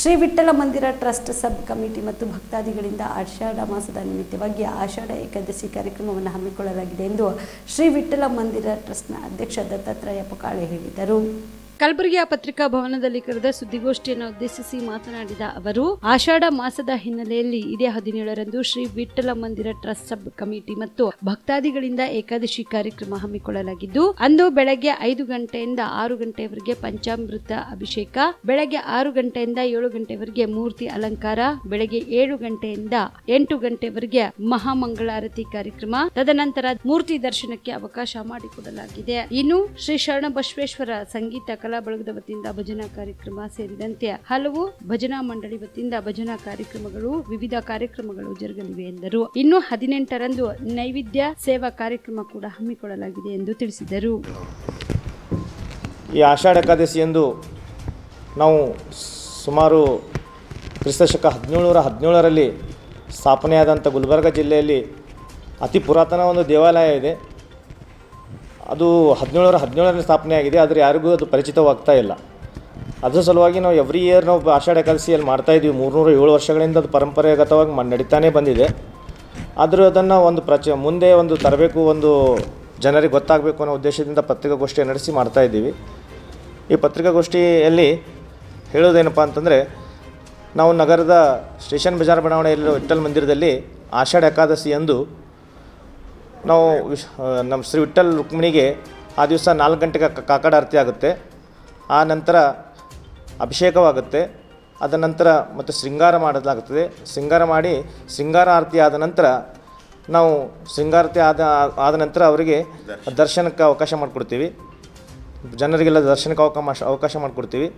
ಶ್ರೀ ವಿಠ್ಠಲ ಮಂದಿರ trust sub committee ಮತ್ತು ಭಕ್ತಾದಿಗಳಿಂದ ಆಷಾಢ ಮಾಸದ ನಿಮಿತ್ತವಾಗಿ ಆಷಾಢ ಏಕಾದಶಿ ಕಾರ್ಯಕ್ರಮವನ್ನು ಹಮ್ಮಿಕೊಳ್ಳಲಾಗಿದೆ ಎಂದು ಶ್ರೀ ವಿಠ್ಠಲ ಮಂದಿರ ಟ್ರಸ್ಟ್ನ ಅಧ್ಯಕ್ಷ ದತ್ತಾತ್ರೇಯ ಪುಕಾಳೆ ಹೇಳಿದರು. ಕಲಬುರಗಿಯ ಪತ್ರಿಕಾ ಭವನದಲ್ಲಿ ಕರೆದ ಸುದ್ದಿಗೋಷ್ಠಿಯನ್ನು ಉದ್ದೇಶಿಸಿ ಮಾತನಾಡಿದ ಅವರು, ಆಷಾಢ ಮಾಸದ ಹಿನ್ನೆಲೆಯಲ್ಲಿ ಇದೇ ಹದಿನೇಳರಂದು ಶ್ರೀ ವಿಠಲ ಮಂದಿರ ಟ್ರಸ್ಟ್ ಸಬ್ ಕಮಿಟಿ ಮತ್ತು ಭಕ್ತಾದಿಗಳಿಂದ ಏಕಾದಶಿ ಕಾರ್ಯಕ್ರಮ ಹಮ್ಮಿಕೊಳ್ಳಲಾಗಿದ್ದು, ಅಂದು ಬೆಳಗ್ಗೆ ಐದು ಗಂಟೆಯಿಂದ ಆರು ಗಂಟೆವರೆಗೆ ಪಂಚಾಮೃತ ಅಭಿಷೇಕ, ಬೆಳಗ್ಗೆ ಆರು ಗಂಟೆಯಿಂದ ಏಳು ಗಂಟೆವರೆಗೆ ಮೂರ್ತಿ ಅಲಂಕಾರ, ಬೆಳಗ್ಗೆ ಏಳು ಗಂಟೆಯಿಂದ ಎಂಟು ಗಂಟೆವರೆಗೆ ಮಹಾಮಂಗಳಾರತಿ ಕಾರ್ಯಕ್ರಮ, ತದನಂತರ ಮೂರ್ತಿ ದರ್ಶನಕ್ಕೆ ಅವಕಾಶ ಮಾಡಿಕೊಡಲಾಗಿದೆ. ಇನ್ನು ಶ್ರೀ ಶರಣ ಬಸವೇಶ್ವರ ಸಂಗೀತ ಕಲಾ ಬಳಗದ ವತಿಯಿಂದ ಭಜನಾ ಕಾರ್ಯಕ್ರಮ ಸೇರಿದಂತೆ ಹಲವು ಭಜನಾ ಮಂಡಳಿ ವತಿಯಿಂದ ಭಜನಾ ಕಾರ್ಯಕ್ರಮಗಳು, ವಿವಿಧ ಕಾರ್ಯಕ್ರಮಗಳು ಜರುಗಲಿವೆ ಎಂದರು. ಇನ್ನು ಹದಿನೆಂಟರಂದು ನೈವೇದ್ಯ ಸೇವಾ ಕಾರ್ಯಕ್ರಮ ಕೂಡ ಹಮ್ಮಿಕೊಳ್ಳಲಾಗಿದೆ ಎಂದು ತಿಳಿಸಿದರು. ಈ ಆಷಾಢ ಎಂದು ನಾವು ಸುಮಾರು ಕ್ರಿಸ್ತಶಕ ಹದಿನೇಳುನೂರ ಹದಿನೇಳರಲ್ಲಿ ಸ್ಥಾಪನೆಯಾದಂಥ ಗುಲ್ಬರ್ಗ ಜಿಲ್ಲೆಯಲ್ಲಿ ಅತಿ ಪುರಾತನ ಒಂದು ದೇವಾಲಯ ಇದೆ. ಅದು ಹದಿನೇಳರ ಸ್ಥಾಪನೆ ಆಗಿದೆ, ಆದರೆ ಯಾರಿಗೂ ಅದು ಪರಿಚಿತವಾಗ್ತಾ ಇಲ್ಲ. ಅದರ ಸಲುವಾಗಿ ನಾವು ಎವ್ರಿ ಇಯರ್ ನಾವು ಆಷಾಢ ಏಕಾದಶಿಯಲ್ಲಿ ಇದ್ದೀವಿ. ಮೂರುನೂರ ಏಳು ವರ್ಷಗಳಿಂದ ಅದು ಪರಂಪರಾಗತವಾಗಿ ನಡೀತಾನೆ ಬಂದಿದೆ. ಆದರೂ ಅದನ್ನು ಒಂದು ಪ್ರಚ, ಮುಂದೆ ಒಂದು ತರಬೇಕು, ಒಂದು ಜನರಿಗೆ ಗೊತ್ತಾಗಬೇಕು ಅನ್ನೋ ಉದ್ದೇಶದಿಂದ ಪತ್ರಿಕಾಗೋಷ್ಠಿ ನಡೆಸಿ ಮಾಡ್ತಾಯಿದ್ದೀವಿ ಈ ಪತ್ರಿಕಾಗೋಷ್ಠಿಯಲ್ಲಿ ಹೇಳೋದೇನಪ್ಪ ಅಂತಂದರೆ, ನಾವು ನಗರದ ಸ್ಟೇಷನ್ ಬಜಾರ್ ಬಡಾವಣೆಯಲ್ಲಿರೋ ವಿಠ್ಠಲ್ ಮಂದಿರದಲ್ಲಿ ಆಷಾಢ ಏಕಾದಶಿಯಂದು ನಾವು ನಮ್ಮ ಶ್ರೀ ವಿಠ್ಠಲ್ ರುಕ್ಮಿಣಿಗೆ ಆ ದಿವಸ ನಾಲ್ಕು ಗಂಟೆಗೆ ಕಾಕಡ ಆರತಿ ಆಗುತ್ತೆ. ಆ ನಂತರ ಅಭಿಷೇಕವಾಗುತ್ತೆ. ಅದ ನಂತರ ಮತ್ತು ಶೃಂಗಾರ ಮಾಡಲಾಗುತ್ತದೆ. ಶೃಂಗಾರ ಮಾಡಿ ಶೃಂಗಾರ ಆರತಿ ಆದ ನಂತರ ನಾವು ಶೃಂಗಾರತಿ ಆದ ಆದ ನಂತರ ಅವರಿಗೆ ದರ್ಶನಕ್ಕೆ ಅವಕಾಶ ಮಾಡಿಕೊಡ್ತೀವಿ. ಜನರಿಗೆಲ್ಲ ದರ್ಶನಕ್ಕೆ ಅವಕಾಶ ಅವಕಾಶ ಮಾಡಿಕೊಡ್ತೀವಿ.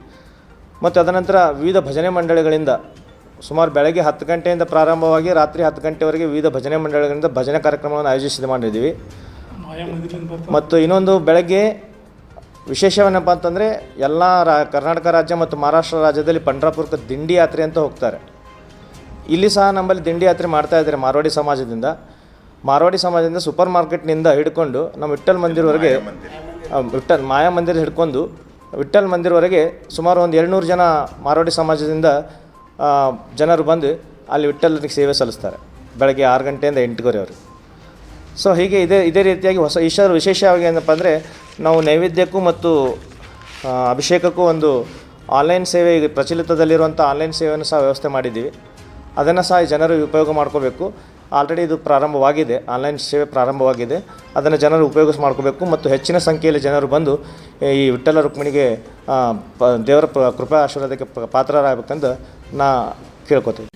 ಮತ್ತು ಅದನಂತರ ವಿವಿಧ ಭಜನೆ ಮಂಡಳಿಗಳಿಂದ ಸುಮಾರು ಬೆಳಗ್ಗೆ ಹತ್ತು ಗಂಟೆಯಿಂದ ಪ್ರಾರಂಭವಾಗಿ ರಾತ್ರಿ ಹತ್ತು ಗಂಟೆವರೆಗೆ ವಿವಿಧ ಭಜನೆ ಮಂಡಳಿಗಳಿಂದ ಭಜನೆ ಕಾರ್ಯಕ್ರಮವನ್ನು ಆಯೋಜಿಸಿ ಮಾಡಿದ್ದೀವಿ. ಮತ್ತು ಇನ್ನೊಂದು ಬೆಳಗ್ಗೆ ವಿಶೇಷವೇನಪ್ಪ ಅಂತಂದರೆ ಎಲ್ಲ ರಾ, ಕರ್ನಾಟಕ ರಾಜ್ಯ ಮತ್ತು ಮಹಾರಾಷ್ಟ್ರ ರಾಜ್ಯದಲ್ಲಿ ಪಂಡ್ರಾಪುರಕ್ಕೆ ದಿಂಡಿ ಯಾತ್ರೆ ಅಂತ ಹೋಗ್ತಾರೆ. ಇಲ್ಲಿ ಸಹ ನಮ್ಮಲ್ಲಿ ದಿಂಡಿ ಯಾತ್ರೆ ಮಾಡ್ತಾ ಇದ್ದಾರೆ ಮಾರ್ವಾಡಿ ಸಮಾಜದಿಂದ. ಮಾರ್ವಾಡಿ ಸಮಾಜದಿಂದ ಸೂಪರ್ ಮಾರ್ಕೆಟ್ನಿಂದ ಹಿಡ್ಕೊಂಡು ನಮ್ಮ ವಿಠ್ಠಲ್ ಮಂದಿರವರೆಗೆ ವಿಠಲ್ ವಿಠ್ಠಲ್ ಮಾಯಾ ಮಂದಿರ ಹಿಡ್ಕೊಂಡು ವಿಠ್ಠಲ್ ಮಂದಿರವರೆಗೆ ಸುಮಾರು ಒಂದು ಏಳ್ನೂರು ಜನ ಮಾರ್ವಾಡಿ ಸಮಾಜದಿಂದ ಜನರು ಬಂದು ಅಲ್ಲಿ ವಿಠ್ಠಲನಿಗೆ ಸೇವೆ ಸಲ್ಲಿಸ್ತಾರೆ. ಬೆಳಗ್ಗೆ ಆರು ಗಂಟೆಯಿಂದ ಎಂಟುವರೆವರೆಗೆ ಸೊ ಹೀಗೆ ಇದೇ ಇದೇ ರೀತಿಯಾಗಿ ಹೊಸ, ಈಶ್ವರ ವಿಶೇಷವಾಗಿ ಏನಪ್ಪ ಅಂದರೆ ನಾವು ನೈವೇದ್ಯಕ್ಕೂ ಮತ್ತು ಅಭಿಷೇಕಕ್ಕೂ ಒಂದು ಆನ್ಲೈನ್ ಸೇವೆ ಪ್ರಚಲಿತದಲ್ಲಿರುವಂಥ ಆನ್ಲೈನ್ ಸೇವೆಯನ್ನು ಸಹ ವ್ಯವಸ್ಥೆ ಮಾಡಿದ್ದೀವಿ. ಅದನ್ನು ಸಹ ಜನರು ಉಪಯೋಗ ಮಾಡ್ಕೋಬೇಕು. ಆಲ್ರೆಡಿ ಇದು ಪ್ರಾರಂಭವಾಗಿದೆ. ಆನ್ಲೈನ್ ಸೇವೆ ಪ್ರಾರಂಭವಾಗಿದೆ. ಅದನ್ನು ಜನರು ಉಪಯೋಗಿಸಿ ಮಾಡ್ಕೋಬೇಕು ಮತ್ತು ಹೆಚ್ಚಿನ ಸಂಖ್ಯೆಯಲ್ಲಿ ಜನರು ಬಂದು ಈ ವಿಠ್ಠಲ ರುಕ್ಮಿಣಿಗೆ ದೇವರ ಕೃಪಾ ಆಶೀರ್ವಾದಕ್ಕೆ ಪಾತ್ರರಾಗಬೇಕಂತ ನಾ ಕೇಳ್ಕೊತೀನಿ.